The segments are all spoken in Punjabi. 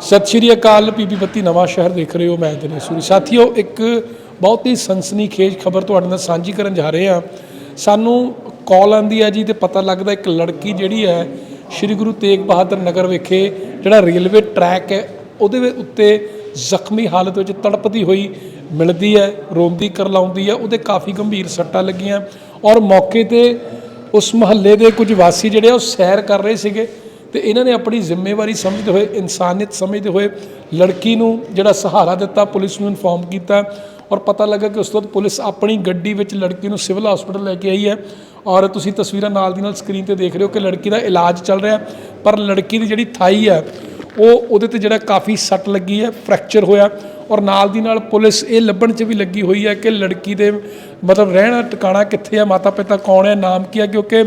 ਸਤਿ ਸ਼੍ਰੀ ਅਕਾਲ, ਪੀਪੀ ਬੱਤੀ, ਨਵਾਂ ਸ਼ਹਿਰ ਦੇਖ ਰਹੇ ਹੋ ਮੈਂ ਦਿਨੇਸ਼ ਸੂਰੀ। ਸਾਥੀਓ, ਇੱਕ ਬਹੁਤ ਹੀ ਸਨਸਨੀਖੇਜ ਖਬਰ ਤੁਹਾਡੇ ਨਾਲ ਸਾਂਝੀ ਕਰਨ ਜਾ ਰਹੇ ਹਾਂ। ਸਾਨੂੰ ਕਾਲ ਆਂਦੀ ਹੈ ਜੀ ਤੇ ਪਤਾ ਲੱਗਦਾ ਇੱਕ ਲੜਕੀ ਜਿਹੜੀ ਹੈ, ਸ਼੍ਰੀ ਗੁਰੂ ਤੇਗ ਬਹਾਦਰ ਨਗਰ ਵਿਖੇ ਜਿਹੜਾ ਰੇਲਵੇ ਟਰੈਕ ਹੈ, ਉਹਦੇ ਉੱਤੇ ਜ਼ਖਮੀ ਹਾਲਤ ਵਿੱਚ ਤੜਪਦੀ ਹੋਈ ਮਿਲਦੀ ਹੈ, ਰੋਂਦੀ ਕਰਲਾਉਂਦੀ ਹੈ, ਉਹਦੇ ਕਾਫੀ ਗੰਭੀਰ ਸੱਟਾਂ ਲੱਗੀਆਂ ਔਰ ਮੌਕੇ ਤੇ ਉਸ ਮਹੱਲੇ ਦੇ ਕੁਝ ਵਾਸੀ ਜਿਹੜੇ ਆ, ਉਹ ਸੈਰ ਕਰ ਰਹੇ ਸੀਗੇ। ਤੇ ਇਹਨਾਂ ਨੇ ਆਪਣੀ ਜ਼ਿੰਮੇਵਾਰੀ ਸਮਝਦੇ ਹੋਏ, ਇਨਸਾਨੀਅਤ ਸਮਝਦੇ ਹੋਏ ਲੜਕੀ ਨੂੰ ਜਿਹੜਾ ਸਹਾਰਾ ਦਿੱਤਾ, ਪੁਲਿਸ ਨੂੰ ਇਨਫੋਰਮ ਕੀਤਾ ਔਰ ਪਤਾ ਲੱਗਾ ਕਿ ਉਸ ਤੋਂ ਬਾਅਦ ਪੁਲਿਸ ਆਪਣੀ ਗੱਡੀ ਵਿੱਚ ਲੜਕੀ ਨੂੰ ਸਿਵਲ ਹਸਪੀਟਲ ਲੈ ਕੇ ਆਈ ਹੈ ਔਰ ਤੁਸੀਂ ਤਸਵੀਰਾਂ ਨਾਲ ਦੀ ਨਾਲ ਸਕਰੀਨ ਤੇ ਦੇਖ ਰਹੇ ਹੋ ਕਿ ਲੜਕੀ ਦਾ ਇਲਾਜ ਚੱਲ ਰਿਹਾ ਪਰ ਲੜਕੀ ਦੀ ਜਿਹੜੀ ਥਾਈ ਹੈ, ਉਹ ਉਹਦੇ ਤੇ ਜਿਹੜਾ ਕਾਫੀ ਸੱਟ ਲੱਗੀ ਹੈ, ਫ੍ਰੈਕਚਰ ਹੋਇਆ ਔਰ ਨਾਲ ਦੀ ਨਾਲ ਪੁਲਿਸ ਇਹ ਲੱਭਣ 'ਚ ਵੀ ਲੱਗੀ ਹੋਈ ਹੈ ਕਿ ਲੜਕੀ ਦੇ ਮਤਲਬ ਰਹਿਣਾ ਟਿਕਾਣਾ ਕਿੱਥੇ ਹੈ ਮਾਤਾ ਪਿਤਾ ਕੌਣ ਹੈ, ਨਾਮ ਕੀ ਹੈ, ਕਿਉਂਕਿ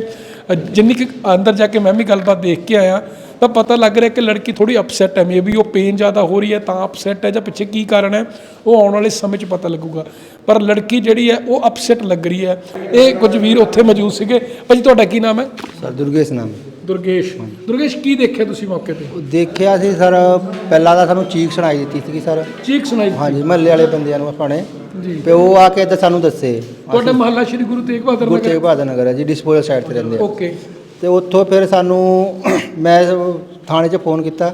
ਜਿੰਨੀ ਕਿ ਅੰਦਰ ਜਾ ਕੇ ਮੈਂ ਵੀ ਗੱਲਬਾਤ ਦੇਖ ਕੇ ਆਇਆ, ਤਾਂ ਪਤਾ ਲੱਗ ਰਿਹਾ ਕਿ ਲੜਕੀ ਥੋੜੀ ਅਪਸੈਟ ਹੈ ਮੇਬੀ ਉਹ ਪੇਨ ਜ਼ਿਆਦਾ ਹੋ ਰਹੀ ਹੈ, ਤਾਂ ਅਪਸੈਟ ਹੈ ਜਾਂ ਪਿੱਛੇ ਕੀ ਕਾਰਨ ਹੈ, ਉਹ ਆਉਣ ਵਾਲੇ ਸਮੇਂ 'ਚ ਪਤਾ ਲੱਗੂਗਾ। ਪਰ ਲੜਕੀ ਜਿਹੜੀ ਹੈ, ਉਹ ਅਪਸੈਟ ਲੱਗ ਰਹੀ ਹੈ। ਇਹ ਕੁਝ ਵੀਰ ਉੱਥੇ ਮੌਜੂਦ ਸੀਗੇ। ਭਾਜੀ ਤੁਹਾਡਾ ਕੀ ਨਾਮ ਹੈ? ਸਰ, ਦੁਰਗੇਸ਼ ਨਾਮ। ਦੁਰਗੇਸ਼ ਦੁਰਗੇਸ਼ ਕੀ ਦੇਖਿਆ ਤੁਸੀਂ ਮੌਕੇ ਤੇ? ਦੇਖਿਆ ਸੀ ਸਰ ਪਹਿਲਾਂ ਤਾਂ ਸਾਨੂੰ ਚੀਕ ਸੁਣਾਈ ਦਿੱਤੀ ਸੀਗੀ ਸਰ। ਚੀਕ ਸੁਣਾਈ ਹਾਂਜੀ ਮਹੱਲੇ ਵਾਲੇ ਬੰਦਿਆਂ ਨੂੰ ਆਪਣੇ ਜੀ। ਤੇ ਉਹ ਆ ਕੇ ਤਾਂ ਸਾਨੂੰ ਦੱਸੇ। ਤੁਹਾਡਾ ਮਹੱਲਾ ਸ਼੍ਰੀ ਗੁਰੂ ਤੇਗ ਬਹਾਦਰ ਗੁਰੂ ਨਗਰ? ਤੇਗ ਬਹਾਦਰ ਨਗਰ ਹੈ ਜੀ ਡਿਸਪੋਜ਼ਲ ਸਾਈਡ ਤੇ ਰਹਿੰਦੇ ਆ। ਓਕੇ। ਤੇ ਉੱਥੋਂ ਫਿਰ ਸਾਨੂੰ ਮੈਂ ਥਾਣੇ 'ਚ ਫੋਨ ਕੀਤਾ।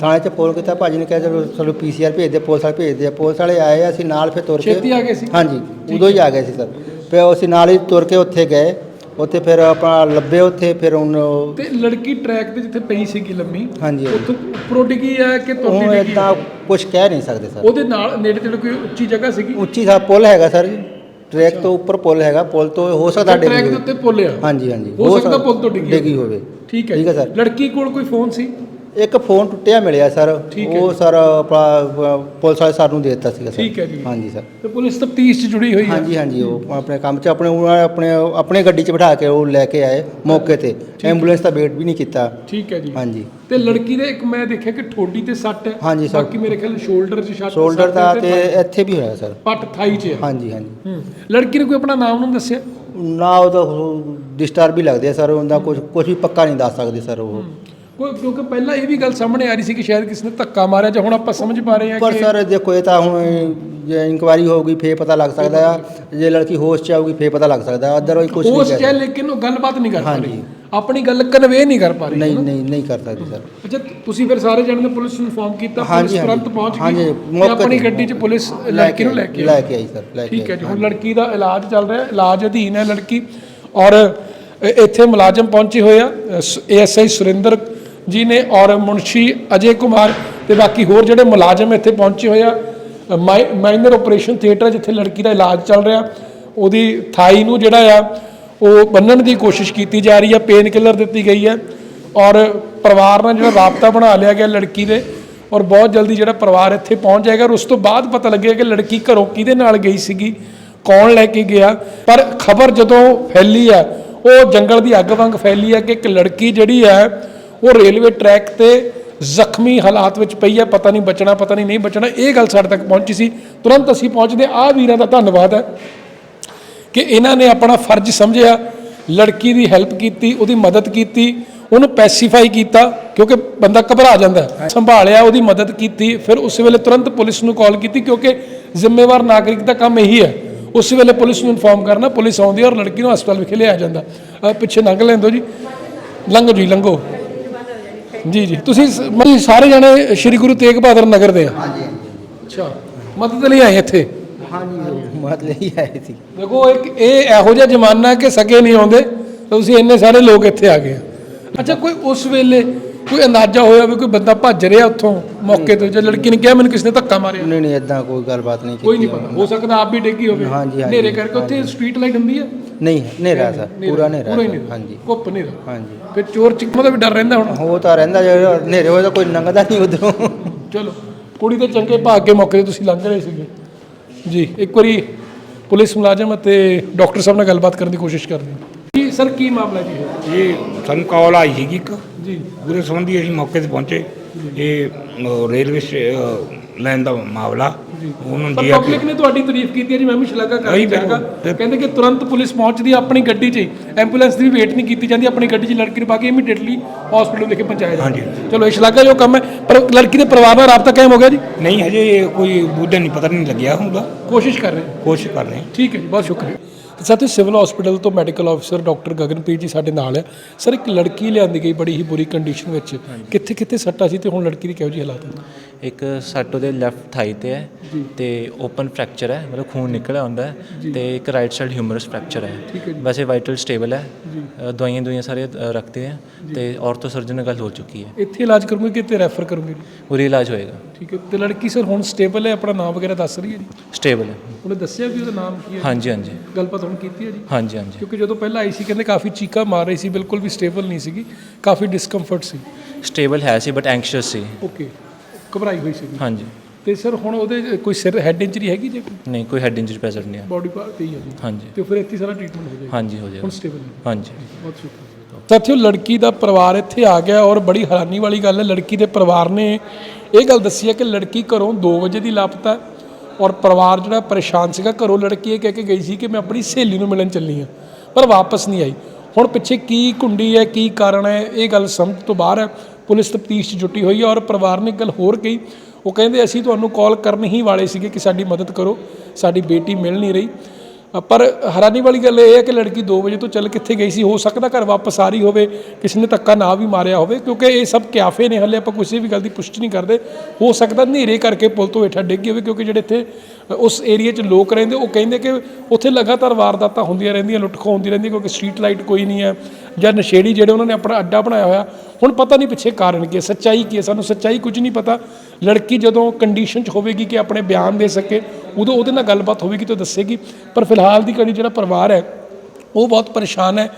ਥਾਣੇ 'ਚ ਫੋਨ ਕੀਤਾ ਭਾਜੀ ਨੇ ਕਿਹਾ ਚਲੋ ਚਲੋ ਪੀਸੀਆਰ ਭੇਜ ਦੇ ਪੁਲਿਸ ਵਾਲੇ ਭੇਜ ਦੇ। ਪੁਲਿਸ ਵਾਲੇ ਆਏ ਅਸੀਂ ਨਾਲ ਫਿਰ ਤੁਰ ਕੇ ਛੇਤੀ ਆ ਗਏ ਸੀ? ਹਾਂਜੀ ਉਦੋਂ ਹੀ। ਆ ਗਏ ਸੀ ਸਰ। ਫਿਰ ਅਸੀਂ ਨਾਲ ਹੀ ਤੁਰ ਕੇ ਉੱਥੇ ਗਏ। ਉੱਥੇ ਫਿਰ ਆਪਾਂ ਲੱਭੇ ਉੱਥੇ ਫਿਰ ਹੁਣ ਤੇ ਲੜਕੀ ਟਰੈਕ ਤੇ ਜਿੱਥੇ ਪਈ ਸੀਗੀ ਲੰਮੀ ਹਾਂਜੀ ਉੱਥੋਂ ਉੱਪਰੋਂ ਡਿੱਗੀ ਹੈ ਕਿ ਉਹ ਤੁਰਦੀ ਡਿੱਗੀ? ਇਦਾਂ ਕੁਝ ਕਹਿ ਨਹੀਂ ਸਕਦੇ ਸਰ ਉਹਦੇ ਨਾਲ ਨੇੜੇ ਤੇੜੇ ਕੋਈ ਉੱਚੀ ਜਗ੍ਹਾ ਸੀਗੀ? ਉੱਚੀ ਸਾ ਪੁਲ ਹੈਗਾ ਸਰ ਜੀ। ਟਰੈਕ ਤੋਂ ਉੱਪਰ ਪੁਲ ਹੈਗਾ ਪੁਲ ਤੋਂ ਹੋ ਸਕਦਾ ਡਿੱਗੀ ਟਰੈਕ ਦੇ ਹੋਵੇ। ਉੱਤੇ ਪੁੱਲ ਆ? ਹਾਂਜੀ ਹਾਂਜੀ। ਹੋ ਸਕਦਾ ਪੁਲ ਤੋਂ ਡਿੱਗੀ ਡਿੱਗੀ ਹੋਵੇ। ਠੀਕ ਹੈ ਠੀਕ ਹੈ ਸਰ ਲੜਕੀ ਕੋਲ ਕੋਈ ਫੋਨ ਸੀ? ਇੱਕ ਫੋਨ ਟੁੱਟਿਆ ਮਿਲਿਆ ਸਰ। ਠੀਕ ਹੈ ਉਹ ਸਰ ਆਪਣਾ ਪੁਲਿਸ ਵਾਲੇ ਸਰ ਨੂੰ ਦੇ ਦਿੱਤਾ ਸੀਗਾ ਸਰ। ਠੀਕ ਹੈ ਜੀ। ਹਾਂਜੀ ਸਰ। ਤੇ ਪੁਲਿਸ ਤਫਤੀਸ਼ 'ਚ ਜੁੜੀ ਹੋਈ ਹੈ। ਹਾਂਜੀ ਹਾਂਜੀ ਉਹ ਆਪਣੇ ਕੰਮ 'ਚ ਆਪਣੇ ਉਹਨਾਂ ਨੇ ਆਪਣੇ ਆਪਣੇ ਗੱਡੀ 'ਚ ਬਿਠਾ ਕੇ ਉਹ ਲੈ ਕੇ ਆਏ ਮੌਕੇ ਤੇ। ਐਂਬੂਲੈਂਸ ਦਾ ਵੇਟ ਵੀ ਨਹੀਂ ਕੀਤਾ। ਠੀਕ ਹੈ ਜੀ। ਹਾਂਜੀ। ਤੇ ਲੜਕੀ ਦੇ ਇੱਕ ਮੈਂ ਦੇਖਿਆ ਕਿ ਠੋਡੀ ਤੇ ਸੱਟ ਹੈ। ਹਾਂਜੀ ਸਰ। ਬਾਕੀ ਮੇਰੇ ਖਿਆਲ ਸ਼ੋਲਡਰ 'ਚ ਸੱਟ ਸ਼ੋਲਡਰ ਦਾ ਤੇ ਇੱਥੇ ਵੀ ਹੋਇਆ ਸਰ। ਪੱਟ ਥਾਈ 'ਚ ਹੈ। ਹਾਂਜੀ ਹਾਂਜੀ। ਹੂੰ। ਲੜਕੀ ਨੇ ਕੋਈ ਆਪਣਾ ਨਾਮ ਨੂੰ ਦੱਸਿਆ? ਨਾ ਉਹਦਾ ਡਿਸਟਰਬ ਵੀ ਲੱਗਦੇ ਆ ਸਰ। ਉਹਦਾ ਕੁਝ ਕੁਝ ਵੀ ਪੱਕਾ ਨਹੀਂ ਦੱਸ ਸਕਦੇ ਸਰ ਉਹ। ਕੋਈ ਕਿਉਂਕਿ ਪਹਿਲਾਂ ਇਹ ਵੀ ਗੱਲ ਸਾਹਮਣੇ ਆ ਰਹੀ ਸੀ ਕਿ ਸ਼ਾਇਦ ਕਿਸੇ ਨੇ ਧੱਕਾ ਮਾਰਿਆ ਜਾਂ ਹੁਣ ਆਪਾਂ ਸਮਝ ਪਾ ਰਹੇ ਹਾਂ ਪਰ ਕਿ ਸਰ ਦੇਖੋ ਇਹ ਤਾਂ ਹੁਣ ਜੇ ਇਨਕੁਆਇਰੀ ਹੋਊਗੀ ਫੇਰ ਪਤਾ ਲੱਗ ਸਕਦਾ ਆ ਜੇ ਲੜਕੀ ਹੋਸ਼ 'ਚ ਆਊਗੀ ਫੇਰ ਪਤਾ ਲੱਗ ਸਕਦਾ ਅਦਰਵਾਈਜ਼ ਕੁਝ ਨਹੀਂ ਉਸ ਕਹਿ ਚ ਲੇਕਿਨ ਉਹ ਗੱਲਬਾਤ ਨਹੀਂ ਕਰ ਪਾ ਰਹੀ ਹਾਂਜੀ। ਆਪਣੀ ਗੱਲ ਕਨਵੇ ਨਹੀਂ ਕਰ ਪਾ ਰਹੀ ਨਹੀਂ ਨਹੀਂ ਨਹੀਂ ਕਰ ਸਕਦੀ ਸਰ ਅੱਛਾ ਤੁਸੀਂ ਫਿਰ ਸਾਰੇ ਜਣੇ ਨੇ ਪੁਲਿਸ ਨੂੰ ਇਨਫੋਰਮ ਕੀਤਾ ਹਾਂਜੀ, ਪੁਲਿਸ ਤੁਰੰਤ ਹਾਂਜੀ। ਪਹੁੰਚ ਹਾਂਜੀ, ਗਈ ਤੇ ਮੌਕੇ ਆਪਣੀ ਤੇ। ਗੱਡੀ 'ਚ ਪੁਲਿਸ ਲੜਕੀ ਨੂੰ ਲੈ ਕੇ ਲੈ। ਕੇ ਆਈ ਸਰ ਲੈ ਕੇ ਠੀਕ ਹੈ। ਜੀ ਹੁਣ ਲੜਕੀ ਦਾ ਇਲਾਜ ਚੱਲ ਰਿਹਾ ਹੈ ਇਲਾਜ ਅਧੀਨ ਹੈ ਲੜਕੀ ਔਰ ਇ- ਇੱਥੇ ਮੁਲਾਜ਼ਮ ਪਹੁੰਚੇ ਹੋਏ ਆ ਏਐਸਆਈ ਸੁਰਿੰਦਰ ਜੀ ਨੇ ਔਰ ਮੁਨਸ਼ੀ ਅਜੇ ਕੁਮਾਰ ਤੇ ਬਾਕੀ ਹੋਰ ਜਿਹੜੇ ਮੁਲਾਜ਼ਮ ਇੱਥੇ ਪਹੁੰਚੇ ਹੋਏ ਆ ਮਾਈਨਰ ਆਪਰੇਸ਼ਨ ਥੀਏਟਰ ਜਿੱਥੇ ਲੜਕੀ ਦਾ ਇਲਾਜ ਚੱਲ ਰਿਹਾ, ਉਹਦੀ ਥਾਈ ਨੂੰ ਜਿਹੜਾ ਆ, ਉਹ ਬੰਨਣ ਦੀ ਕੋਸ਼ਿਸ਼ ਕੀਤੀ ਜਾ ਰਹੀ ਹੈ ਪੇਨ ਕਿਲਰ ਦਿੱਤੀ ਗਈ ਹੈ ਔਰ ਪਰਿਵਾਰ ਨਾਲ ਜਿਹੜਾ ਰਾਬਤਾ ਬਣਾ ਲਿਆ ਗਿਆ ਲੜਕੀ ਦੇ, ਔਰ ਬਹੁਤ ਜਲਦੀ ਜਿਹੜਾ ਪਰਿਵਾਰ ਇੱਥੇ ਪਹੁੰਚ ਜਾਏਗਾ, ਔਰ ਉਸ ਤੋਂ ਬਾਅਦ ਪਤਾ ਲੱਗੇਗਾ ਕਿ ਲੜਕੀ ਘਰੋਂ ਕਿਹਦੇ ਨਾਲ ਗਈ ਸੀਗੀ, ਕੌਣ ਲੈ ਕੇ ਗਿਆ, ਪਰ ਖਬਰ ਜਦੋਂ ਫੈਲੀ ਆ, ਉਹ ਜੰਗਲ ਦੀ ਅੱਗ ਵਾਂਗ ਫੈਲੀ ਹੈ ਕਿ ਇੱਕ ਲੜਕੀ ਜਿਹੜੀ ਹੈ ਉਹ ਰੇਲਵੇ ਟਰੈਕ ਤੇ ਜ਼ਖਮੀ ਹਾਲਾਤ ਵਿੱਚ ਪਈ ਹੈ ਪਤਾ ਨਹੀਂ ਬਚਣਾ ਪਤਾ ਨਹੀਂ ਨਹੀਂ ਬਚਣਾ ਇਹ ਗੱਲ ਸਾਡੇ ਤੱਕ ਪਹੁੰਚੀ ਸੀ। ਤੁਰੰਤ ਅਸੀਂ ਪਹੁੰਚਦੇ ਆ ਵੀਰਾਂ ਦਾ ਧੰਨਵਾਦ ਹੈ ਕਿ ਇਹਨਾਂ ਨੇ ਆਪਣਾ ਫਰਜ਼ ਸਮਝਿਆ ਲੜਕੀ ਦੀ ਹੈਲਪ ਕੀਤੀ ਉਹਦੀ ਮਦਦ ਕੀਤੀ ਉਹਨੂੰ ਪੈਸੀਫਾਈ ਕੀਤਾ ਕਿਉਂਕਿ ਬੰਦਾ ਘਬਰਾ ਜਾਂਦਾ। ਸੰਭਾਲਿਆ ਉਹਦੀ ਮਦਦ ਕੀਤੀ ਫਿਰ ਉਸ ਵੇਲੇ ਤੁਰੰਤ ਪੁਲਿਸ ਨੂੰ ਕਾਲ ਕੀਤੀ ਕਿਉਂਕਿ ਜ਼ਿੰਮੇਵਾਰ ਨਾਗਰਿਕ ਦਾ ਕੰਮ ਇਹੀ ਹੈ। ਉਸ ਵੇਲੇ ਪੁਲਿਸ ਨੂੰ ਇਨਫੋਰਮ ਕਰਨਾ ਪੁਲਿਸ ਆਉਂਦੀ ਹੈ ਔਰ ਲੜਕੀ ਨੂੰ ਹਸਪਤਾਲ ਵਿਖੇ ਲਿਆਇਆ ਜਾਂਦਾ। ਪਿੱਛੇ ਲੰਘ ਲੈਂਦੋ ਜੀ। ਲੰਘੋ ਜੀ ਲੰਘੋ। ਜੀ ਜੀ। ਤੁਸੀਂ ਸ- ਮਤਲਬ ਸਾਰੇ ਜਣੇ ਸ਼੍ਰੀ ਗੁਰੂ ਤੇਗ ਬਹਾਦਰ ਨਗਰ ਦੇ ਆ? ਹਾਂਜੀ ਅੱਛਾ। ਮਦਦ ਲਈ ਆਏ ਇੱਥੇ? ਹਾਂਜੀ ਮਤਲਬ ਇਹ ਆਏ ਸੀ। ਦੇਖੋ ਇੱਕ ਇਹ ਇਹੋ ਜਿਹਾ ਜ਼ਮਾਨਾ ਕਿ ਸਕੇ ਨਹੀਂ ਆਉਂਦੇ ਤਾਂ ਤੁਸੀਂ ਇੰਨੇ ਸਾਰੇ ਲੋਕ ਇੱਥੇ ਆ ਗਏ ਅੱਛਾ ਕੋਈ ਉਸ ਵੇਲੇ ਕੋਈ ਅੰਦਾਜ਼ਾ ਹੋਇਆ ਵੀ ਕੋਈ ਬੰਦਾ ਭੱਜ ਰਿਹਾ ਉੱਥੋਂ ਮੌਕੇ ਤੋਂ? ਜੇ ਲੜਕੀ ਨੇ ਕਿਹਾ ਮੈਨੂੰ ਕਿਸੇ ਨੇ ਧੱਕਾ ਮਾਰਿਆ? ਨਹੀਂ ਨਹੀਂ ਇਦਾਂ ਕੋਈ ਗੱਲਬਾਤ ਨਹੀਂ ਕੋਈ ਨਹੀਂ ਕੀਤੀ ਪਤਾ ਹੋ ਸਕਦਾ ਆਪ ਵੀ ਡਿੱਗੀ ਹੋਵੇ। ਹਾਂਜੀ, ਹਾਂਜੀ, ਹਨੇਰੇ ਕਰਕੇ ਉੱਥੇ ਸਟਰੀਟ ਲਾਈਟ ਹੁੰਦੀ ਹੈ? ਨਹੀਂ ਹਨੇਰਾ ਸਰ ਪੂਰਾ ਹਨੇਰਾ ਪੂਰਾ ਹੀ ਹਾਂਜੀ। ਕੁੱਪ ਹਨੇਰਾ ਹਾਂਜੀ। ਫਿਰ ਚੋਰ ਚਿੱਕਮਾਂ ਦਾ ਵੀ ਡਰ ਰਹਿੰਦਾ ਹੁਣ? ਉਹ ਤਾਂ ਰਹਿੰਦਾ ਜੇ ਹਨੇਰੇ ਹੋਏ ਤਾਂ ਕੋਈ ਲੰਘਦਾ ਨਹੀਂ ਉਧਰੋਂ। ਚਲੋ ਕੁੜੀ ਦੇ ਚੰਗੇ ਭਾਗ ਕੇ ਮੌਕੇ ਤੇ ਤੁਸੀਂ ਲੰਘ ਰਹੇ ਸੀਗੇ। ਜੀ ਇੱਕ ਵਾਰੀ ਪੁਲਿਸ ਮੁਲਾਜ਼ਮ ਅਤੇ ਡਾਕਟਰ ਸਾਹਿਬ ਨਾਲ ਗੱਲਬਾਤ ਕਰਨ ਦੀ ਕੋਸ਼ਿਸ਼ ਕਰਦੇ ਹਾਂ। ਜੀ ਸਰ ਕੀ ਮਾਮਲਾ ਜੀ? ਇਹ ਇਹ ਸਾਨੂੰ ਕਾਲ ਆਈ ਸੀਗੀ ਇੱਕ। ਜੀ। ਉਹਦੇ ਸੰਬੰਧੀ ਅਸੀਂ ਮੌਕੇ ਤੇ ਪਹੁੰਚੇ। ਇਹ ਰੇਲਵੇ ਲਾਈਨ ਦਾ ਮਾਮਲਾ। ਉਹਨੂੰ ਜੀਆਰਪੀ ਪਬਲਿਕ ਨੇ ਤੁਹਾਡੀ ਤਾਰੀਫ ਕੀਤੀ ਹੈ ਜੀ ਮੈਂ ਵੀ ਸ਼ਲਾਘਾ ਕਰਨੀ। ਚਾਹਾਂਗਾ ਕਹਿੰਦੇ ਕਿ ਤੁਰੰਤ ਪੁਲਿਸ ਪਹੁੰਚਦੀ ਆਪਣੀ ਗੱਡੀ 'ਚ ਐਂਬੂਲੈਂਸ ਦੀ ਵੇਟ ਨਹੀਂ ਕੀਤੀ ਜਾਂਦੀ ਆਪਣੀ ਗੱਡੀ 'ਚ ਲੜਕੀ ਨੂੰ ਪਾ ਕੇ ਇਮੀਡੀਏਟਲੀ ਹਸਪੀਟਲ ਵਿਖੇ ਪਹੁੰਚਾਇਆ ਜਾਂਦਾ। ਚਲੋ ਇਹ ਸ਼ਲਾਘਾ ਜੋ ਕੰਮ ਹੈ। ਪਰ ਲੜਕੀ ਦੇ ਪਰਿਵਾਰ ਨਾਲ ਰਾਬਤਾ ਕਾਇਮ ਹੋ ਗਿਆ ਜੀ? ਨਹੀਂ ਹਜੇ ਕੋਈ ਬੂਝਾ ਨਹੀਂ ਪਤਾ ਨਹੀਂ ਲੱਗਿਆ ਹੁੰਦਾ ਕੋਸ਼ਿਸ਼ ਕਰ ਰਹੇ। ਕੋਸ਼ਿਸ਼ ਕਰ ਰਹੇ। ਠੀਕ ਹੈ ਜੀ ਬਹੁਤ ਸ਼ੁਕਰੀਆ। ਤੇ ਸਾਥੀਓ ਸਿਵਲ ਹਸਪੀਟਲ ਤੋਂ ਮੈਡੀਕਲ ਅਫਸਰ ਡਾਕਟਰ ਗਗਨਪ੍ਰੀਤ ਜੀ ਸਾਡੇ ਨਾਲ ਹੈ। ਸਰ ਇੱਕ ਲੜਕੀ ਲਿਆਂਦੀ ਗਈ ਬੜੀ ਹੀ ਬੁਰੀ ਕੰਡੀਸ਼ਨ ਵਿੱਚ। ਕਿੱਥੇ ਕਿੱਥੇ ਸੱਟਾਂ ਸੀ ਤੇ ਹੁਣ ਲੜਕੀ ਦੀ ਕਿਹੋ ਜਿਹੀ ਹਾਲਾਤ ਹੈ ਇੱਕ ਸੱਟ ਉਹਦੇ ਲੈਫਟ ਥਾਈ ਤੇ ਹੈ ਤੇ ਓਪਨ ਫ੍ਰੈਕਚਰ ਹੈ ਮਤਲਬ ਖੂਨ ਨਿਕਲਿਆ ਹੁੰਦਾ ਹੈ ਤੇ ਇੱਕ ਰਾਈਟ ਸਾਈਡ ਹਿਊਮਰਸ ਫ੍ਰੈਕਚਰ ਹੈ। ਵੈਸੇ ਵਾਈਟਲ ਸਟੇਬਲ ਹੈ। ਦਵਾਈਆਂ ਦੁਆਈਆਂ ਸਾਰੇ ਰੱਖਦੇ ਹੈ ਤੇ ਆਰਥੋ ਸਰਜਨ ਨਾਲ ਗੱਲ ਹੋ ਚੁੱਕੀ ਹੈ। ਇੱਥੇ ਇਲਾਜ ਕਰੋਗੇ ਕਿ ਇੱਥੇ ਰੈਫਰ ਕਰੋਗੇ? ਪੂਰੀ ਇਲਾਜ ਹੋਏਗਾ। ਠੀਕ ਹੈ। ਤੇ ਲੜਕੀ ਸਰ ਹੁਣ ਸਟੇਬਲ ਹੈ ਆਪਣਾ ਨਾਮ ਵਗੈਰਾ ਦੱਸ ਰਹੀ ਹੈ ਜੀ? ਸਟੇਬਲ ਹੈ। ਉਹਨੇ ਦੱਸਿਆ ਵੀ ਉਹਦਾ ਨਾਮ ਕੀ ਹੈ? ਹਾਂਜੀ ਹਾਂਜੀ। ਗੱਲਬਾਤ ਹੁਣ ਕੀਤੀ ਹੈ ਜੀ? ਹਾਂਜੀ ਹਾਂਜੀ। ਕਿਉਂਕਿ ਜਦੋਂ ਪਹਿਲਾਂ ਆਈ ਸੀ ਕਹਿੰਦੇ ਕਾਫੀ ਚੀਕਾ ਮਾਰ ਰਹੀ ਸੀ ਬਿਲਕੁਲ ਵੀ ਸਟੇਬਲ ਨਹੀਂ ਸੀਗੀ ਕਾਫੀ ਡਿਸਕੰਫਰਟ ਸੀ। ਸਟੇਬਲ ਹੈ ਸੀ ਬਟ ਐਂਕਸ਼ੀਅਸ ਸੀ। ਓਕੇ ਘਬਰਾਈ ਹੋਈ ਸੀਗੀ। ਹਾਂਜੀ। ਤੇ ਸਰ ਹੁਣ ਉਹਦੇ ਕੋਈ ਸਿਰ ਹੈਡ ਇੰਜਰੀ ਹੈਗੀ ਜੇ ਨਹੀਂ ਕੋਈ ਹੈਡ ਇੰਜਰੀ ਪ੍ਰੈਜ਼ੈਂਟ ਨਹੀਂ ਹੈ। ਬਾਡੀ ਪਾਰਟ ਹੀ ਹੈ ਜੀ। ਹਾਂਜੀ। ਤੇ ਫਿਰ ਇੱਥੇ ਸਾਰਾ ਟ੍ਰੀਟਮੈਂਟ ਹੋ ਜਾਏਗਾ। ਹਾਂਜੀ ਹੋ ਹੁਣ ਜਾਏਗਾ ਸਟੇਬਲ ਹੈ। ਹਾਂਜੀ। ਬਹੁਤ ਸ਼ੁਕਰੀਆ। ਸਾਥੀਓ ਲੜਕੀ ਦਾ ਪਰਿਵਾਰ ਇੱਥੇ ਆ ਗਿਆ ਔਰ ਬੜੀ ਹੈਰਾਨੀ ਵਾਲੀ ਗੱਲ ਹੈ ਲੜਕੀ ਦੇ ਪਰਿਵਾਰ ਨੇ ਇਹ ਗੱਲ ਦੱਸੀ ਹੈ ਕਿ ਲੜਕੀ ਘਰੋਂ 2 ਵਜੇ ਦੀ ਲਾਪਤਾ ਔਰ ਪਰਿਵਾਰ ਜਿਹੜਾ ਪਰੇਸ਼ਾਨ ਸੀਗਾ ਘਰੋਂ ਲੜਕੀ ਇਹ ਕਹਿ ਕੇ ਗਈ ਸੀ ਕਿ ਮੈਂ ਆਪਣੀ ਸਹੇਲੀ ਨੂੰ ਮਿਲਣ ਚੱਲੀ ਹਾਂ ਪਰ ਵਾਪਸ ਨਹੀਂ ਆਈ। ਹੁਣ ਪਿੱਛੇ ਕੀ ਕੁੰਡੀ ਹੈ ਕੀ ਕਾਰਨ ਹੈ ਇਹ ਗੱਲ ਸਮਝ ਤੋਂ ਬਾਹਰ ਹੈ। ਪੁਲਿਸ ਤਫਤੀਸ਼ 'ਚ ਜੁਟੀ ਹੋਈ ਹੈ ਔਰ ਪਰਿਵਾਰ ਨੇ ਗੱਲ ਹੋਰ ਕਹੀ। ਉਹ ਕਹਿੰਦੇ, ਅਸੀਂ ਤੁਹਾਨੂੰ ਕਾਲ ਕਰਨ ਹੀ ਵਾਲੇ ਸੀਗੇ ਕਿ ਸਾਡੀ ਮਦਦ ਕਰੋ। ਸਾਡੀ ਬੇਟੀ ਮਿਲ ਨਹੀਂ ਰਹੀ। ਪਰ ਹੈਰਾਨੀ ਵਾਲੀ ਗੱਲ ਇਹ ਹੈ ਕਿ ਲੜਕੀ 2 ਵਜੇ ਤੋਂ ਚੱਲ ਕਿੱਥੇ ਗਈ ਸੀ? ਹੋ ਸਕਦਾ ਘਰ ਵਾਪਸ ਆ ਰਹੀ ਹੋਵੇ, ਕਿਸੇ ਨੇ ਧੱਕਾ ਨਾ ਵੀ ਮਾਰਿਆ ਹੋਵੇ, ਕਿਉਂਕਿ ਇਹ ਸਭ ਕਿਆਫੇ ਨੇ, ਹਲੇ ਆਪਾਂ ਕਿਸੇ ਵੀ ਗੱਲ ਦੀ ਪੁਸ਼ਟੀ ਨਹੀਂ ਕਰਦੇ। ਹੋ ਸਕਦਾ ਹਨੇਰੇ ਕਰਕੇ ਪੁਲ ਤੋਂ ਹੇਠਾਂ ਡਿੱਗ ਗਈ ਹੋਵੇ, ਕਿਉਂਕਿ ਜਿਹੜੇ ਇੱਥੇ ਉਸ ਏਰੀਆ 'ਚ ਲੋਕ ਰਹਿੰਦੇ, ਉਹ ਕਹਿੰਦੇ ਕਿ ਉੱਥੇ ਲਗਾਤਾਰ ਵਾਰਦਾਤਾਂ ਹੁੰਦੀਆਂ ਰਹਿੰਦੀਆਂ ਲੁੱਟ ਖੋਹ ਹੁੰਦੀ ਰਹਿੰਦੀ, ਕਿਉਂਕਿ ਸਟਰੀਟ ਲਾਈਟ ਕੋਈ ਨਹੀਂ ਹੈ, ਜਾਂ ਨਸ਼ੇੜੀ ਜਿਹੜੇ ਉਹਨਾਂ ਨੇ ਆਪਣਾ ਅੱਡਾ ਬਣਾਇਆ ਹੋਇਆ, ਹੁਣ ਪਤਾ ਨਹੀਂ ਪਿੱਛੇ ਕਾਰਨ ਕੀ ਹੈ, ਸੱਚਾਈ ਕੀ ਹੈ ਸਾਨੂੰ ਸੱਚਾਈ ਕੁਝ ਨਹੀਂ ਪਤਾ। ਲੜਕੀ ਜਦੋਂ ਕੰਡੀਸ਼ਨ 'ਚ ਹੋਵੇਗੀ ਕਿ ਆਪਣੇ ਬਿਆਨ ਦੇ ਸਕੇ ਉਦੋਂ ਉਹਦੇ ਨਾਲ ਗੱਲਬਾਤ ਹੋਵੇਗੀ ਤਾਂ ਦੱਸੇਗੀ। ਪਰ ਫਿਲਹਾਲ ਦੀ ਘੜੀ ਜਿਹੜਾ ਪਰਿਵਾਰ ਹੈ, ਉਹ ਬਹੁਤ ਪਰੇਸ਼ਾਨ ਹੈ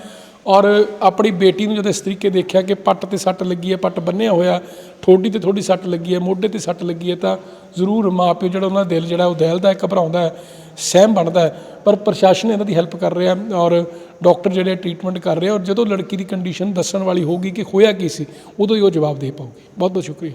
ਔਰ ਆਪਣੀ ਬੇਟੀ ਨੂੰ ਜਦੋਂ ਇਸ ਤਰੀਕੇ ਦੇਖਿਆ ਕਿ ਪੱਟ ਤੇ ਸੱਟ ਲੱਗੀ ਹੈ, ਪੱਟ ਬੰਨਿਆ ਹੋਇਆ ਠੋਡੀ ਤੇ ਥੋੜੀ ਸੱਟ ਲੱਗੀ ਹੈ, ਮੋਢੇ ਤੇ ਸੱਟ ਲੱਗੀ ਹੈ, ਤਾਂ ਜ਼ਰੂਰ ਮਾਪਿਓ ਜਿਹੜਾ ਉਹਨਾਂ ਦਾ ਦਿਲ ਜਿਹੜਾ ਉਹ ਦਹਿਲਦਾ ਹੈ, ਘਬਰਾਉਂਦਾ ਹੈ, ਸਹਿਮ ਬਣਦਾ ਹੈ। ਪਰ ਪ੍ਰਸ਼ਾਸਨ ਇਹਨਾਂ ਦੀ ਹੈਲਪ ਕਰ ਰਿਹਾ ਔਰ ਡਾਕਟਰ ਜਿਹੜੇ ਟ੍ਰੀਟਮੈਂਟ ਕਰ ਰਹੇ ਔਰ ਜਦੋਂ ਲੜਕੀ ਦੀ ਕੰਡੀਸ਼ਨ ਦੱਸਣ ਵਾਲੀ ਹੋਊਗੀ ਕਿ ਹੋਇਆ ਕੀ ਸੀ, ਉਦੋਂ ਹੀ ਉਹ ਜਵਾਬ ਦੇ ਪਾਊਗੀ। ਬਹੁਤ ਬਹੁਤ ਸ਼ੁਕਰੀਆ।